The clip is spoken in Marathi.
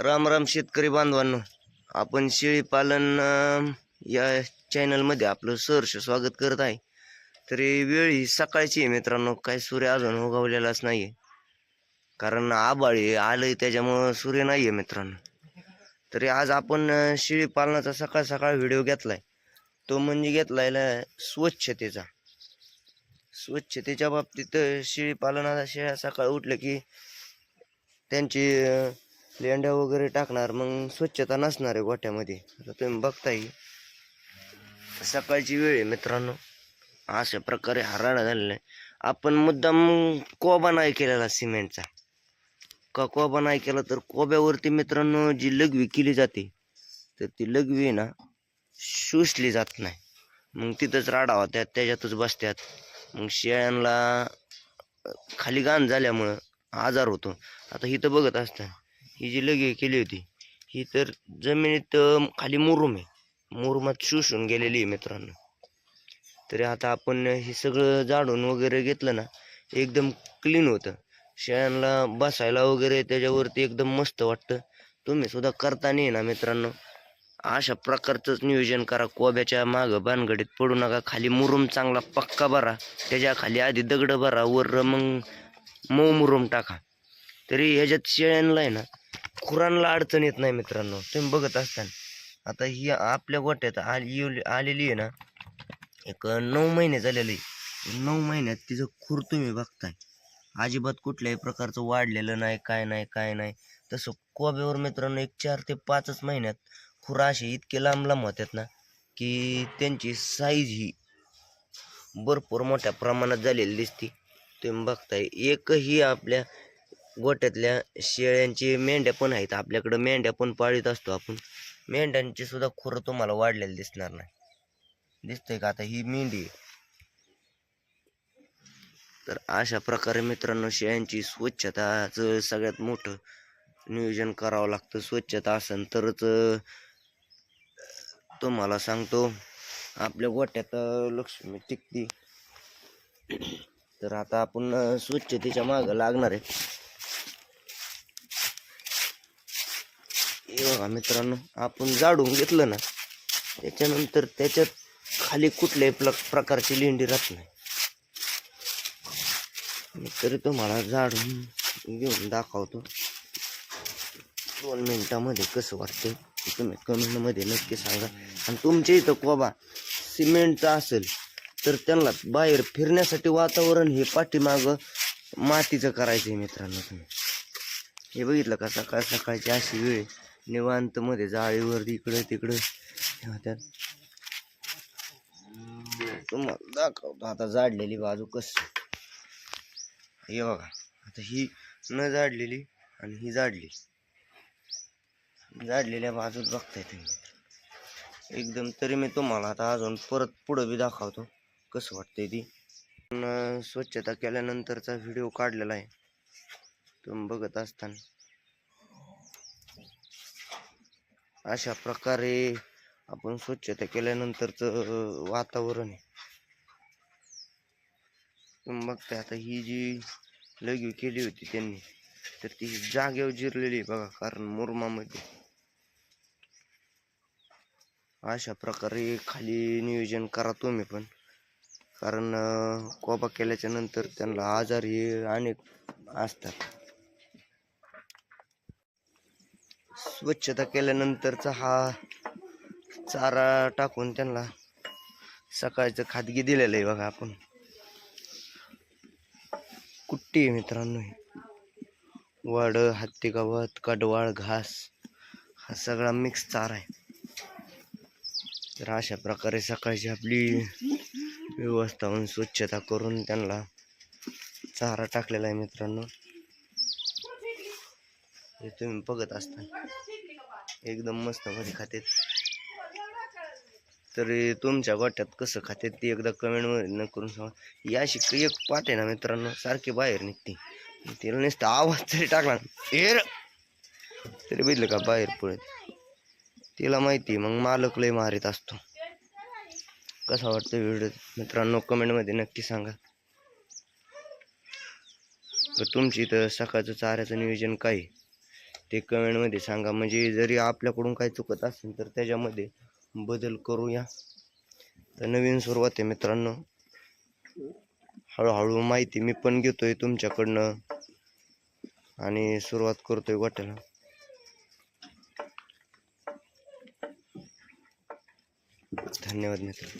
राम राम शेतकरी बांधवांनो. आपण शेळी पालन या चॅनलमध्ये आपलं सहर्ष स्वागत करत आहे. तरी वेळ ही सकाळची आहे मित्रांनो. काय सूर्य अजून उगवलेलाच नाही आहे कारण आबाळी आहे आलंय त्याच्यामुळं सूर्य नाही आहे मित्रांनो. तरी आज आपण शेळीपालनाचा शेळी पालनाचा सकाळ सकाळ व्हिडिओ घेतलाय. तो म्हणजे घेतलाय स्वच्छतेचा. स्वच्छतेच्या बाबतीत अं, शेळी पालनाचा शेळ्या सकाळ उठलं की त्यांची लेंड्या वगैरे टाकणार मग स्वच्छता नसणार आहे गोठ्यामध्ये. आता तुम्ही बघताय. सकाळची वेळ आहे मित्रांनो. अशा प्रकारे हराडा झालेला आहे. आपण मुद्दाम कोबा नाही केलेला सिमेंटचा. का कोबा नाही केला तर कोब्यावरती मित्रांनो जी लघवी केली जाते तर ती लघवी ना शोषली जात नाही. मग तिथंच राडा होत्यात त्याच्यातच बसत्यात. मग शेळ्यांना खाली घाण झाल्यामुळं आजार होतो. आता इथं बघत असतं. ही जी लगे केली होती ही तर जमिनीत खाली मुरुम आहे. मुरुमात शोषून गेलेली आहे मित्रांनो. तरी आता आपण हे सगळं जाडून वगैरे घेतलं ना एकदम क्लीन होतं. शेळ्यांना बसायला वगैरे त्याच्यावरती एकदम मस्त वाटतं. तुम्ही सुद्धा करता नाही ना मित्रांनो. अशा प्रकारचंच नियोजन करा. कोब्याच्या मागं बानगडीत पडू नका. खाली मुरुम चांगला पक्का भरा. त्याच्याखाली आधी दगड भरा. वर मग मऊ मुरुम टाका. तरी ह्याच्यात शेळ्यांना आहे ना खुरांना अडचण येत नाही मित्रांनो. तुम्ही बघत असताना. आता ही आपल्या गोट्यात आली आलेली आहे ना एक नऊ महिने झालेली. आहे. नऊ महिन्यात तिचं खुर तुम्ही बघताय. अजिबात कुठल्याही प्रकारचं वाढलेलं नाही काय नाही काय नाही. तसं कोब्यावर मित्रांनो एक चार ते पाचच महिन्यात खुरा असे इतके लांब लांब होतात ना की त्यांची साईज ही भरपूर मोठ्या प्रमाणात झालेली दिसते. तुम्ही बघताय एकही आपल्या गोट्यातल्या शेळ्यांची मेंढ्या पण आहेत. आपल्याकडं मेंढ्या पण पाळीत असतो आपण. मेंढ्यांची सुद्धा खुरं तुम्हाला वाढलेलं दिसणार नाही. दिसतंय का? आता ही मेंढी तर अशा प्रकारे मित्रांनो शेळ्यांची स्वच्छताचं सगळ्यात मोठं नियोजन करावं लागतं. स्वच्छता असेल तरच तुम्हाला सांगतो आपल्या गोट्यात लक्ष्मी टिकती. तर आता आपण स्वच्छतेच्या मागं लागणार आहे. हे बघा मित्रांनो आपण जाडून घेतलं ना त्याच्यानंतर त्याच्यात खाली कुठल्याही प्र प्रकारची लेंडी राहत नाही. तरी तुम्हाला जाडून घेऊन दाखवतो. दोन मिनटामध्ये कसं वाटतं तुम्ही कमेंटमध्ये नक्की सांगा. आणि तुमच्या इथं कोबा सिमेंटचा असेल तर त्यांना बाहेर फिरण्यासाठी वातावरण हे पाठीमागं मातीचं करायचं आहे मित्रांनो तुम्ही. हे बघितलं का? सकाळ सकाळची अशी वेळ आहे. निवांत मध्ये जाळीवर इकडं तिकडं. हे तुम्हाला दाखवतो. आता जाडलेली बाजू कस हे बघा. आता ही न जाडलेली आणि ही जाडली जाडलेल्या बाजूत बघताय तुम्ही. एकदम तरी मी तुम्हाला आता अजून परत पुढं बी दाखवतो. कसं वाटतंय ती. पण स्वच्छता केल्यानंतरचा व्हिडिओ काढलेला आहे. तुम्ही बघत असताना. अशा प्रकारे आपण स्वच्छता केल्यानंतरचं वातावरण आहे. बघते आता ही जी लगी केली होती त्यांनी तर ती जागेवर जिरलेली आहे बघा कारण मुरमामध्ये. अशा प्रकारे खाली नियोजन करा तुम्ही पण. कारण कोबा केल्याच्यानंतर त्यांना आजार हे अनेक असतात. स्वच्छता केल्यानंतरचा हा चारा टाकून त्यांना सकाळचं खादगी दिलेलं आहे बघा आपण. कुट्टी आहे मित्रांनो ही. वाड हत्ती गवत कडवाळ घास हा सगळा मिक्स चारा आहे. तर अशा प्रकारे सकाळची आपली व्यवस्था होऊन स्वच्छता करून त्यांना चारा टाकलेला आहे मित्रांनो. हे तुम्ही बघत असता एकदम मस्त मध्ये खातेत तरी तुमच्या गोट्यात कसं खाते ते एकदा कमेंटमध्ये न करून सांगा. या अशी एक पाट आहे ना मित्रांनो सारखी बाहेर निघते. तिला नुसतं आवाज तरी टाकला. एर तरी बघितलं का बाहेर पळत तिला माहिती मग मालक लय मारित असतो. कसा वाटतो व्हिडिओ? मित्रांनो कमेंटमध्ये नक्की सांगा. तर तुमची इथं सकाळचं चाऱ्याचं नियोजन काय आहे? ते कमेंटमध्ये सांगा. म्हणजे जरी आपल्याकडून काही चुकत असेल तर त्याच्यामध्ये बदल करूया. तर नवीन सुरुवात आहे मित्रांनो. हळूहळू माहिती मी पण घेतोय तुमच्याकडनं. आणि सुरुवात करतोय वाटेला धन्यवाद मित्र